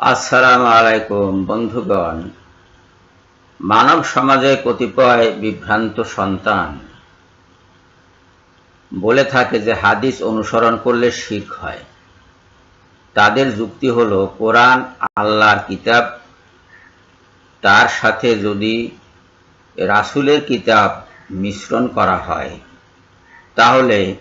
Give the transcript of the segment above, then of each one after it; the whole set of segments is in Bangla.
আসসালামু আলাইকুম, বন্ধুগণ। মানব সমাজে কতিপয় বিভ্রান্ত সন্তান বলে থাকে যে, হাদিস অনুসরণ করলে শিখ হয়। তাদের যুক্তি হলো, কোরআন আল্লাহর কিতাব, তার সাথে যদি রাসুলের কিতাব মিশ্রণ করা হয়, তাহলে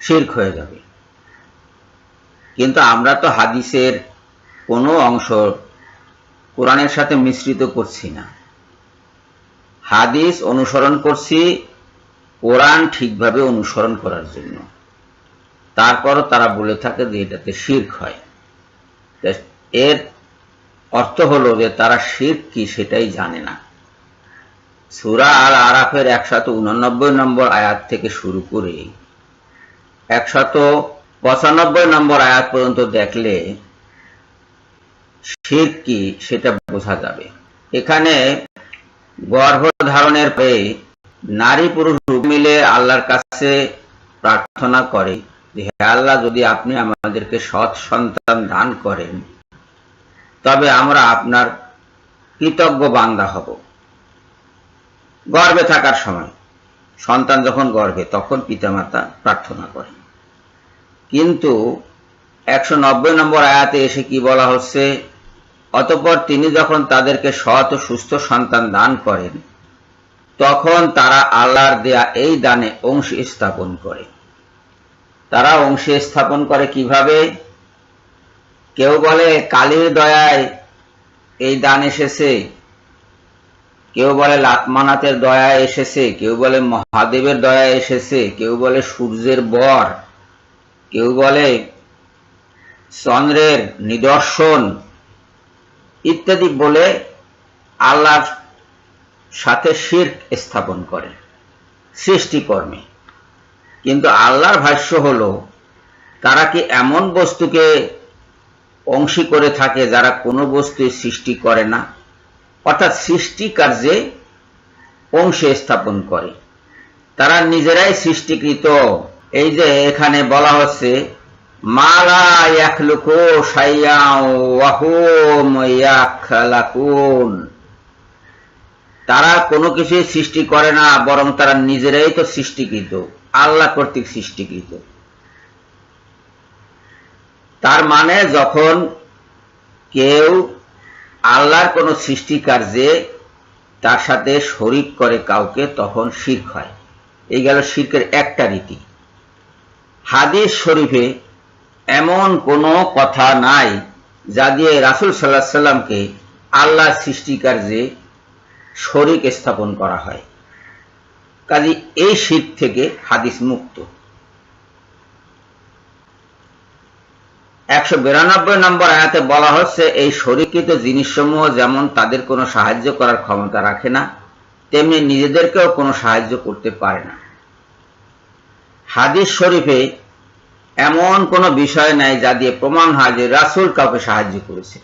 শির্ক হয়ে যাবে। কিন্তু আমরা তো হাদিসের কোনো অংশ কোরআনের সাথে মিশ্রিত করছি না। হাদিস অনুসরণ করছি কোরআন ঠিকভাবে অনুসরণ করার জন্য। তারপরও তারা বলে থাকে যে এটাতে শির্ক হয়। এর অর্থ হলো যে তারা শির্ক কি সেটাই জানে না। সুরা আল আরাফের একশত উনানব্বই নম্বর আয়াত থেকে শুরু করে একশত পঁচানব্বই নম্বর আয়াত পর্যন্ত দেখলে শির কি সেটা বোঝা যাবে। এখানে গর্ভ পরে নারী পুরুষ মিলে আল্লাহর কাছে প্রার্থনা করে যে, হে আল্লাহ, যদি আপনি আমাদেরকে সৎ সন্তান দান করেন, তবে আমরা আপনার কৃতজ্ঞ বান্দা হব। গর্ভে থাকার সময় সন্তান যখন গর্ভে, তখন পিতামাতা প্রার্থনা করেন। কিন্তু একশো নব্বই নম্বর আয়াতে এসে কি বলা হচ্ছে? অতপর তিনি যখন তাদেরকে সৎ ও সুস্থ সন্তান দান করেন, তখন তারা আল্লাহর দেয়া এই দানে অংশ স্থাপন করে। তারা অংশে স্থাপন করে কীভাবে? কেউ বলে, কালীর দয়ায় এই দান এসেছে। কেউ বলে লাতমানাতের দয়া এসেছে। কেউ বলে, মহাদেবের দয়া এসেছে। কেউ বলে, সূর্যের বর। কেউ বলে, চন্দ্রের নিদর্শন। ইত্যাদি বলে আল্লাহর সাথে শির্ক স্থাপন করে, সৃষ্টিকর্মে। কিন্তু আল্লাহর ভাষ্য হল, তারা কি এমন বস্তুকে অংশী করে থাকে যারা কোনো বস্তু সৃষ্টি করে না? অর্থাৎ সৃষ্টি কার্যে অংশে স্থাপন করে। তারা নিজেরাই সৃষ্টিকৃত। এই যে এখানে বলা হচ্ছে তারা কোনো কিছু সৃষ্টি করে না, বরং তারা নিজেরাই তো সৃষ্টিকৃত, আল্লাহ কর্তৃক সৃষ্টিকৃত। তার মানে যখন কেউ আল্লাহর কোন সৃষ্টি কার্যে তার সাথে শরিক করে কাউকে, তখন শির্ক হয়। এই গেল শির্কের একটা রীতি। হাদিস শরীফে এমন কোনো কথা নাই যা দিয়ে রাসুল সাল্লাহ সাল্লামকে আল্লাহ সৃষ্টিকার্যে শরিক স্থাপন করা হয়। কাজী এই শীত থেকে হাদিস মুক্ত। একশো বিরানব্বই নম্বর আয়াতে বলা হচ্ছে, এই শরীকৃত জিনিসসমূহ যেমন তাদের কোনো সাহায্য করার ক্ষমতা রাখে না, তেমনি নিজেদেরকেও কোনো সাহায্য করতে পারে না। হাদিস শরীফে এমন কোনো বিষয় নাই যা দিয়ে প্রমাণ হয় যে রাসুল কাউকে সাহায্য করেছে।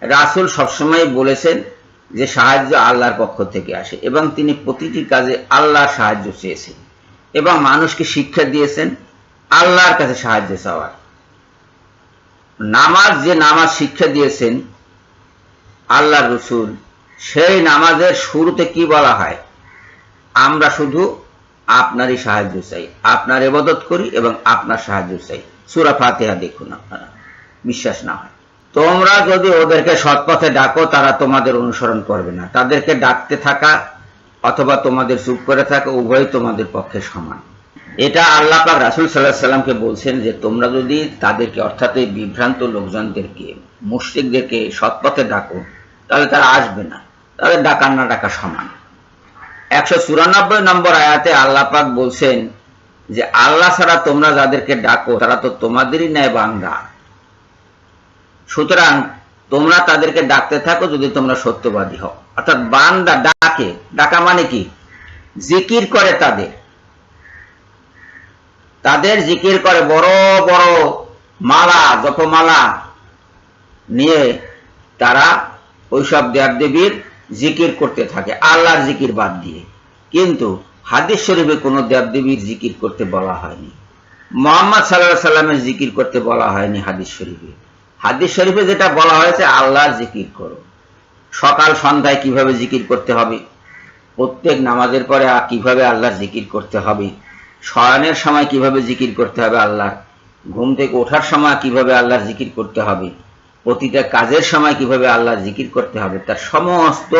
রাসুল সবসময় বলেছেন যে সাহায্য আল্লাহর পক্ষ থেকে আসে এবং তিনি প্রতিটি কাজে আল্লাহর সাহায্য চেয়েছেন এবং মানুষকে শিক্ষা দিয়েছেন আল্লাহর কাছে সাহায্য চাওয়ার। নামাজ যে নামাজ শিক্ষা দিয়েছেন আল্লাহ রসুল, সেই নামাজের শুরুতে কি বলা হয়? আমরা শুধু আপনারই সাহায্য চাই। আপনার এবাদত করি এবং আপনার সাহায্য চাই। সুরা ফাতেহা দেখুন আপনারা। বিশ্বাস না হয়। তোমরা যদি ওদেরকে সৎপথে ডাকো, তারা তোমাদের অনুসরণ করবে না। তাদেরকে ডাকতে থাকা অথবা তোমাদের চুপ করে থাকা উভয় তোমাদের পক্ষে সমান। এটা আল্লাহ পাক রাসুল সাল্লাহ সাল্লামকে বলছেন যে, তোমরা যদি তাদেরকে, অর্থাৎ এই বিভ্রান্ত লোকজনদেরকে, মুশ্রিকদেরকে সৎপথে ডাকো, তাহলে তারা আসবে না। তাদের ডাকার না ডাকা সমান। একশো চুরানব্বই নম্বর আয়াতে আল্লাহ পাক বলছেন যে, আল্লাহ ছাড়া তোমরা যাদেরকে ডাকো, তারা তো তোমাদেরই ন্যায় বান্দা। সুতরাং তোমরা তাদেরকে ডাকতে থাকো যদি তোমরা সত্যবাদী হও। অর্থাৎ বান্দা ডাকে, ডাকা মানে কি? জিকির করে তাদের। তাদের জিকির করে বড় বড় মালা জপমালা নিয়ে তারা ওইসব দেবদেবীর জিকির করতে থাকে, আল্লাহর জিকির বাদ দিয়ে। কিন্তু হাদিস শরীফে কোনো দেবদেবীর জিকির করতে বলা হয়নি। মোহাম্মদ সাল্লাহ সাল্লামের জিকির করতে বলা হয়নি হাদিস শরীফে। হাদিস শরীফে যেটা বলা হয়েছে, আল্লাহর জিকির করো। সকাল, সন্ধ্যায় কীভাবে জিকির করতে হবে? প্রত্যেক নামাজের পরে কীভাবে আল্লাহর জিকির করতে হবে? শয়নের সময় কীভাবে জিকির করতে হবে আল্লাহর? ঘুম থেকে ওঠার সময় কীভাবে আল্লাহর জিকির করতে হবে? প্রতিটা কাজের সময় কীভাবে আল্লাহ জিকির করতে হবে, তার সমস্ত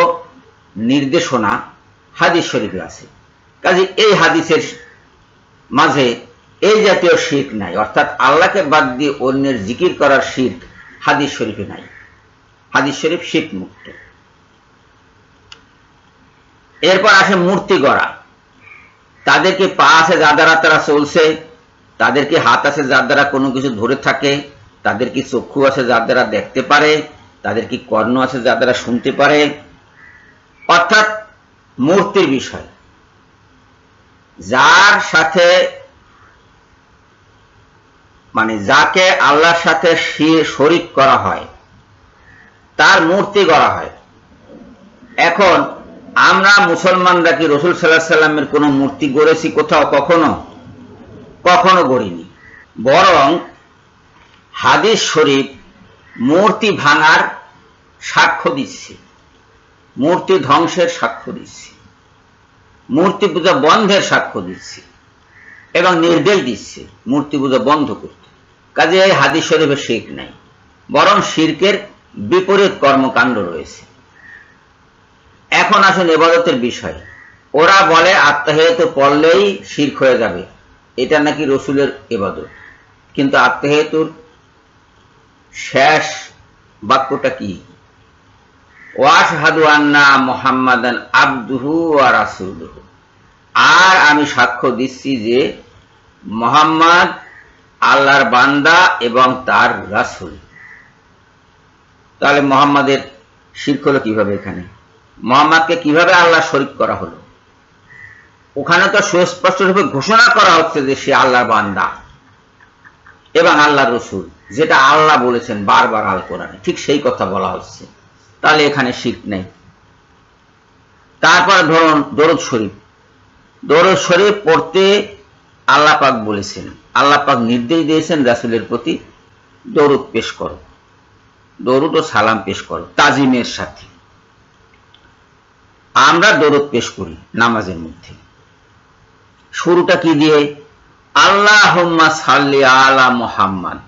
নির্দেশনা হাদিস শরীফে আছে। কাজে এই হাদিসের মাঝে এই জাতীয় শির্ক নাই, অর্থাৎ আল্লাহকে বাদ দিয়ে অন্যের জিকির করার শির্ক হাদিস শরীফে নাই। হাদিস শরীফ শির্ক মুক্ত এরপর আসে মূর্তি গড়া। তাদেরকে পা আছে যার দ্বারা তারা চলছে, তাদেরকে হাত আছে যার দ্বারা কোনো কিছু ধরে থাকে তাদের কি চক্ষু আছে যার দ্বারা দেখতে পারে? তাদের কি কর্ণ আছে যার দ্বারা শুনতে পারে? অর্থাৎ মূর্তির বিষয়। যার সাথে মানে যাকে আল্লাহর সাথে শরিক করা হয়, তার মূর্তি গড়া হয়। এখন আমরা মুসলমানরা কি রসুল সাল্লাহ সাল্লামের কোনো মূর্তি গড়েছি কোথাও কখনো? কখনো গড়িনি। বরং হাদিস শরীফ মূর্তি ভাঙার সাক্ষ্য দিচ্ছে। মূর্তি ধ্বংসের সাক্ষ্য দিচ্ছে। মূর্তি পূজা বন্ধের সাক্ষ্য দিচ্ছে এবং নির্দেশ দিচ্ছে মূর্তি পূজা বন্ধ করতে। কাজে এই হাদিস শরীফে শিখ নাই, বরং শির্কের বিপরীত কর্মকাণ্ড রয়েছে। এখন আসুন এবাদতের বিষয়। ওরা বলে, আত্মাহেত পড়লেই শির্ক হয়ে যাবে। এটা নাকি রসুলের এবাদত। কিন্তু আত্মাহেতুর শেষ বাক্যটা কি? ওয়াশহাদু আন্না মোহাম্মদান আব্দুহু ওয়া রাসূলুহু। আর আমি সাক্ষ্য দিচ্ছি যে মোহাম্মদ আল্লাহর বান্দা এবং তার রাসূল। তাহলে মোহাম্মদের শির্ক হলো কীভাবে এখানে? মোহাম্মদকে কীভাবে আল্লাহ শরিক করা হলো? ওখানে তো সুস্পষ্ট রূপে ঘোষণা করা হচ্ছে যে সে আল্লাহর বান্দা এবং আল্লাহর রসুল। যেটা আল্লাহ বলেছেন বারবার আল কোরআনে, ঠিক সেই কথা বলা হচ্ছে। তাহলে এখানে শিখ নেই। তারপর ধরুন দরদ শরীফ। দরদ শরীফ পড়তে আল্লাহ পাক বলেছেন। আল্লাহ পাক নির্দেশ দিয়েছেন রাসুলের প্রতি, দরুদ পেশ করো। দরুদ ও সালাম পেশ করো, তাজিমের সাথে। আমরা দরুদ পেশ করি নামাজের মধ্যে। শুরুটা কি দিয়ে? আল্লাহ সাল্লি আলা মোহাম্মদ।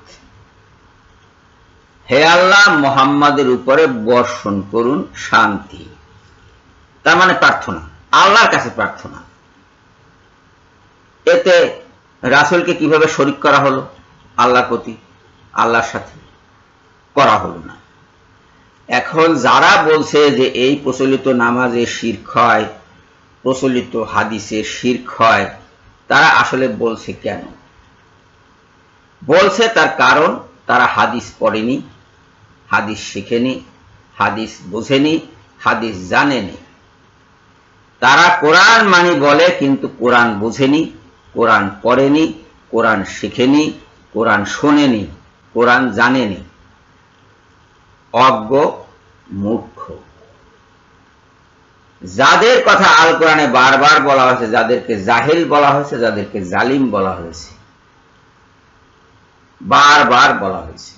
হে আল্লাহ, মোহাম্মদের উপরে বর্ষণ করুন, শান্তি। তার মানে প্রার্থনা, আল্লাহর কাছে প্রার্থনা। এতে রাসুলকে কীভাবে শরিক করা হলো? আল্লাহর প্রতি, আল্লাহর সাথে করা হলো না। এখন যারা বলছে যে এই প্রচলিত নামাজে শির্ক হয়, প্রচলিত হাদিসে শির্ক হয়, তারা আসলে বলছে কেন? বলছে তার কারণ, তারা হাদিস পড়েনি। হাদিস শিখেনি, হাদিস বোঝেনি, হাদিস জানেনি। তারা কোরআন মানি বলে, কিন্তু কোরআন বোঝেনি, কোরআন পড়েনি, কোরআন শিখেনি, কোরআন শোনেনি, কোরআন জানেনি। অজ্ঞ মূর্খ। যাদের কথা আল কোরআনে বারবার বলা হয়েছে, যাদেরকে জাহিল বলা হয়েছে, যাদেরকে জালিম বলা হয়েছে, বারবার বলা হয়েছে।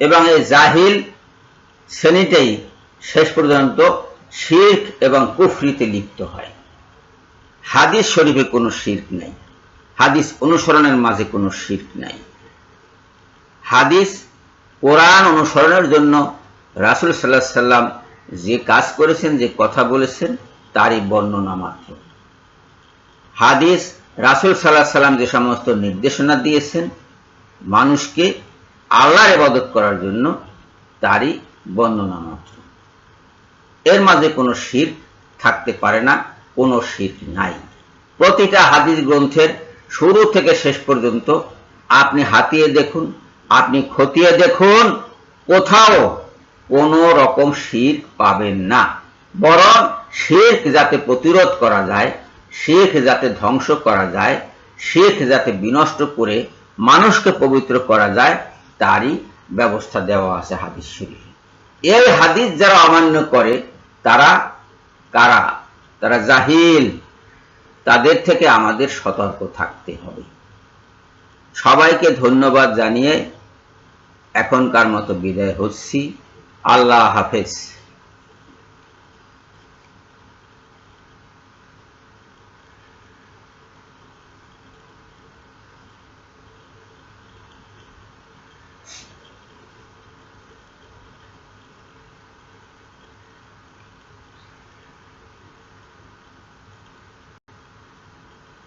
এবং এই জাহিল শ্রেণীটাই শেষ পর্যন্ত শির্ক এবং কুফরিতে লিপ্ত হয়। হাদিস শরীফে কোনো শির্ক নেই। হাদিস অনুসরণের মাঝে কোনো শির্ক নাই। হাদিস কোরআন অনুসরণের জন্য রাসুল সাল্লাহ সাল্লাম যে কাজ করেছেন, যে কথা বলেছেন, তারই বর্ণনা মাত্র। হাদিস রাসুল সাল্লাহ সাল্লাম যে সমস্ত নির্দেশনা দিয়েছেন, মানুষকে আল্লাহর ইবাদত করার জন্য তারই বর্ণনা মাত্র। এর মাঝে কোনো শির থাকতে পারে না, কোনো শির নাই। প্রতিটা হাদিস গ্রন্থের শুরু থেকে শেষ পর্যন্ত আপনি হাতিয়ে দেখুন, আপনি খতিয়ে দেখুন, কোথাও কোন রকম শির পাবেন না। বরং শেখ যাতে প্রতিরোধ করা যায় শেখ যাতে ধ্বংস করা যায় শেখ যাতে বিনষ্ট করে মানুষকে পবিত্র করা যায় তারই ব্যবস্থা দেওয়া আছে হাদিস শরীফে। এই হাদিস যারা অমান্য করে, তারা কারা? তারা জাহিল। তাদের থেকে আমাদের সতর্ক থাকতে হবে। সবাইকে ধন্যবাদ জানিয়ে এখনকার মতো বিদায় হচ্ছি। আল্লাহ হাফেজ।